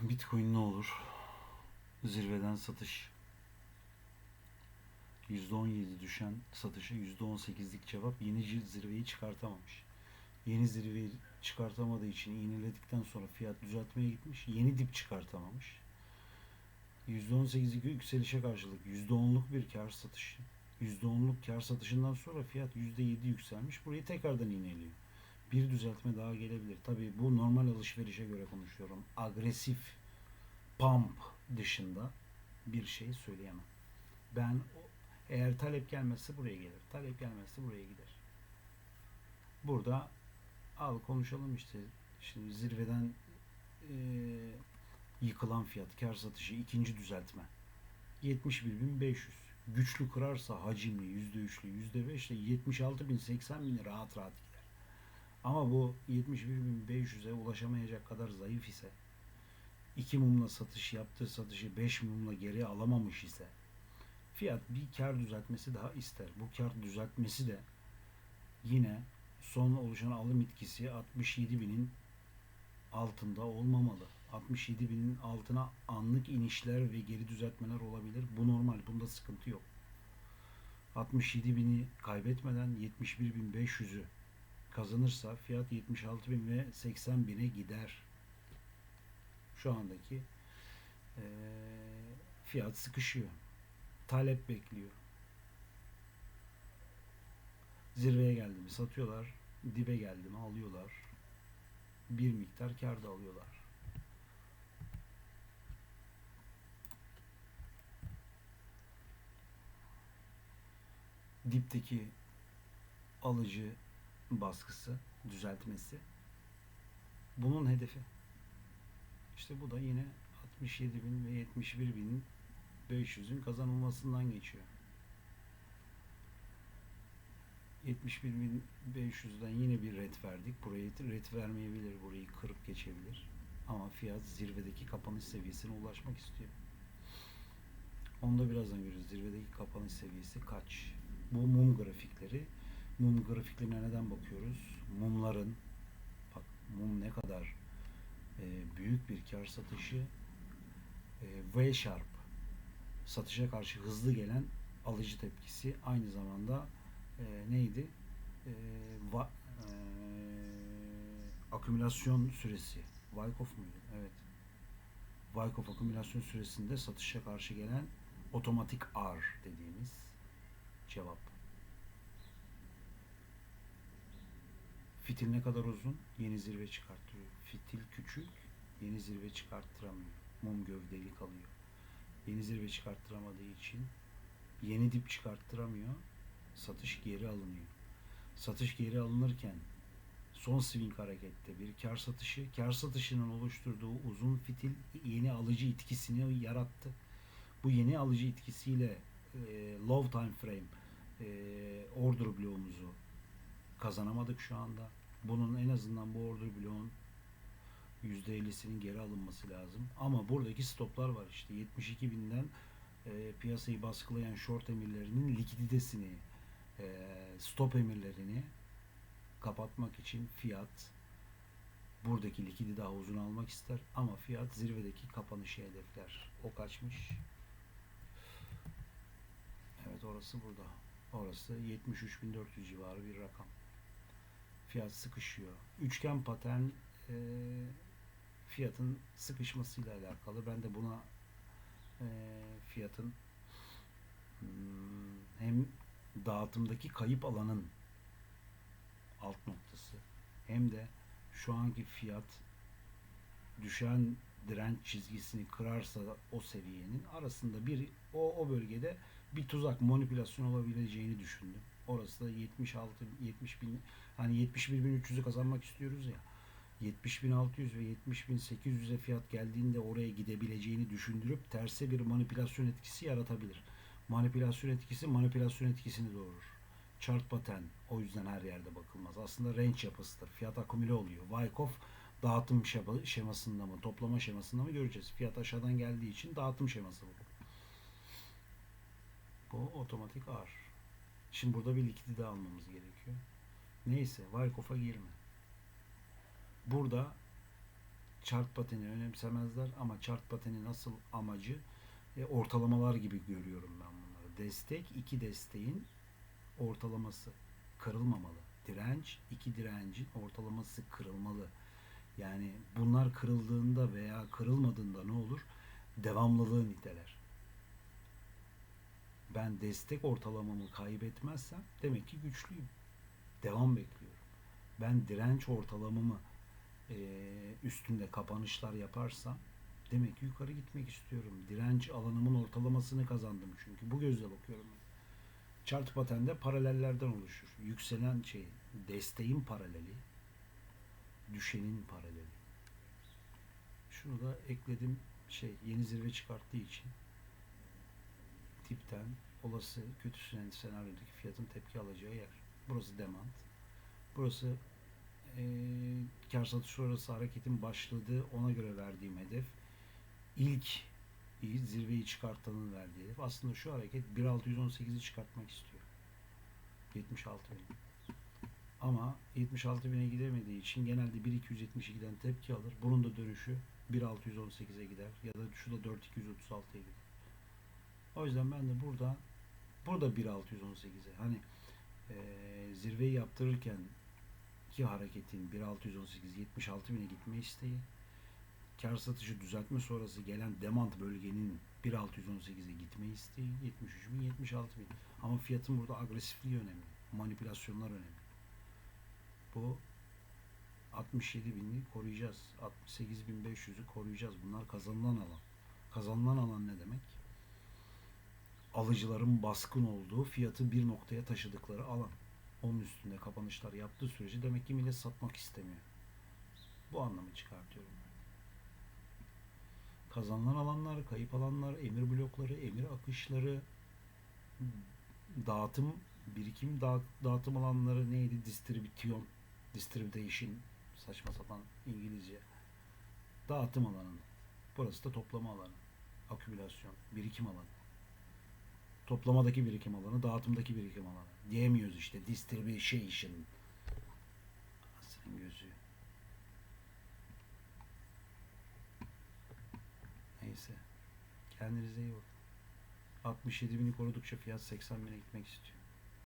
Bitcoin ne olur? Zirveden satış. %17 düşen satışa %18'lik cevap yeni zirveyi çıkartamamış. Yeni zirveyi çıkartamadığı için iğneledikten sonra fiyat düzeltmeye gitmiş. Yeni dip çıkartamamış. %18'lik yükselişe karşılık %10'luk bir kar satışı. %10'luk kar satışından sonra fiyat %7 yükselmiş. Burayı tekrardan iğneliyor. Bir düzeltme daha gelebilir. Tabii bu normal alışverişe göre konuşuyorum. Agresif pump dışında bir şey söyleyemem. Ben eğer talep gelmezse buraya gelir. Talep gelmezse buraya gider. Burada al konuşalım işte. Şimdi zirveden eee, yıkılan fiyat, kar satışı ikinci düzeltme. 71.500. Güçlü kırarsa hacimli %3'lü %5'le 76.000 bin rahat rahat gider. Ama bu 71.500'e ulaşamayacak kadar zayıf ise iki mumla satış yaptığı satışı 5 mumla geri alamamış ise fiyat bir kar düzeltmesi daha ister. Bu kar düzeltmesi de yine son oluşan alım etkisi 67 binin altında olmamalı. 67 binin altına anlık inişler ve geri düzeltmeler olabilir. Bu normal. Bunda sıkıntı yok. 67 bini kaybetmeden 71.500'ü kazanırsa fiyat 76 bin ve 80 bine gider. Şu andaki eee, fiyat sıkışıyor. Talep bekliyor. Zirveye geldi mi satıyorlar. Dibe geldi mi alıyorlar. Bir miktar kar da alıyorlar. Dipteki alıcı baskısı, düzeltmesi bunun hedefi. İşte bu da yine 67 bin ve 71 bin 500'ün kazanılmasından geçiyor. 71.500'den yine bir red verdik. Burayı red vermeyebilir. Burayı kırıp geçebilir. Ama fiyat zirvedeki kapanış seviyesine ulaşmak istiyor. Onu da birazdan görürüz. Zirvedeki kapanış seviyesi kaç? Bu mum grafikleri. Mum grafiklerine neden bakıyoruz? Mumların bak mum ne kadar e, büyük bir kar satışı e, V sharp satışa karşı hızlı gelen alıcı tepkisi aynı zamanda e, neydi? E, va, e, akümülasyon süresi. Wyckoff muydu? Evet. Wyckoff akümülasyon süresinde satışa karşı gelen otomatik R dediğimiz cevap. Fitil ne kadar uzun? Yeni zirve çıkartıyor. Fitil küçük, yeni zirve çıkarttıramıyor. Mum gövdeli kalıyor. Yeni zirve çıkarttıramadığı için yeni dip çıkarttıramıyor. Satış geri alınıyor. Satış geri alınırken son swing harekette bir kar satışı, kar satışının oluşturduğu uzun fitil yeni alıcı etkisini yarattı. Bu yeni alıcı etkisiyle e, low time frame e, order bloğumuzu kazanamadık şu anda. Bunun en azından bu order bloğun %50'sinin geri alınması lazım. Ama buradaki stoplar var işte 72 binden e, piyasayı baskılayan short emirlerinin likiditesini e, stop emirlerini kapatmak için fiyat buradaki likidi daha uzun almak ister ama fiyat zirvedeki kapanışı hedefler. O kaçmış? Evet orası burada. Orası 73.400 civarı bir rakam. Fiyat sıkışıyor. Üçgen patern e, fiyatın sıkışmasıyla alakalı. Ben de buna e, fiyatın hmm, hem dağıtımdaki kayıp alanın alt noktası hem de şu anki fiyat düşen direnç çizgisini kırarsa o seviyenin arasında bir o o bölgede bir tuzak manipülasyon olabileceğini düşündüm. Orası da 76 70 bin hani 71 bin 300'ü kazanmak istiyoruz ya. 70.600 ve 70.800'e fiyat geldiğinde oraya gidebileceğini düşündürüp terse bir manipülasyon etkisi yaratabilir. Manipülasyon etkisi manipülasyon etkisini doğurur. Chart pattern o yüzden her yerde bakılmaz. Aslında range yapısıdır. Fiyat akümüle oluyor. Wyckoff dağıtım şema- şemasında mı, toplama şemasında mı göreceğiz. Fiyat aşağıdan geldiği için dağıtım şeması bu. Bu otomatik R. Şimdi burada bir likidite almamız gerekiyor. Neyse Wyckoff'a girme. Burada chart pateni önemsemezler ama chart patenin asıl amacı e, ortalamalar gibi görüyorum ben bunları. Destek iki desteğin ortalaması kırılmamalı. Direnç iki direncin ortalaması kırılmalı. Yani bunlar kırıldığında veya kırılmadığında ne olur? Devamlılığı niteler. Ben destek ortalamamı kaybetmezsem demek ki güçlüyüm. Devam bekliyorum. Ben direnç ortalamamı eee, üstünde kapanışlar yaparsam demek ki yukarı gitmek istiyorum. Direnç alanımın ortalamasını kazandım çünkü. Bu gözle bakıyorum. Chart patende paralellerden oluşur. Yükselen şey desteğin paraleli, düşenin paraleli. Şunu da ekledim şey yeni zirve çıkarttığı için tipten olası kötü sen- senaryodaki fiyatın tepki alacağı yer. Burası demand. Burası eee kar satış sonrası hareketin başladığı ona göre verdiğim hedef. İlk zirveyi çıkartanın verdiği hedef. Aslında şu hareket 1.618'i çıkartmak istiyor. 76 bin. Ama 76 bine gidemediği için genelde 1.272'den tepki alır. Bunun da dönüşü 1.618'e gider. Ya da şu da 4.236'ya gider. O yüzden ben de burada burada 1.618'e hani eee zirveyi yaptırırken ki hareketin 1.618 76 bine gitme isteği kar satışı düzeltme sonrası gelen demand bölgenin 1.618'e gitme isteği 73 bin 76 bin. Ama fiyatın burada agresifliği önemli manipülasyonlar önemli. Bu 67 bini koruyacağız 68.500'ü koruyacağız. Bunlar kazanılan alan. Kazanılan alan ne demek alıcıların baskın olduğu fiyatı bir noktaya taşıdıkları alan onun üstünde kapanışlar yaptığı sürece demek ki millet satmak istemiyor. Bu anlamı çıkartıyorum. Kazanılan alanlar, kayıp alanlar, emir blokları, emir akışları, dağıtım, birikim dağ- dağıtım alanları neydi? Distribütyon, distribution, saçma sapan İngilizce. Dağıtım alanı. Burası da toplama alanı. Akümülasyon, birikim alanı. Toplamadaki birikim alanı, dağıtımdaki birikim alanı. Diyemiyoruz işte distribution. Anasının gözü. Neyse. Kendinize iyi bakın. 67 bini korudukça fiyat 80 bine gitmek istiyor.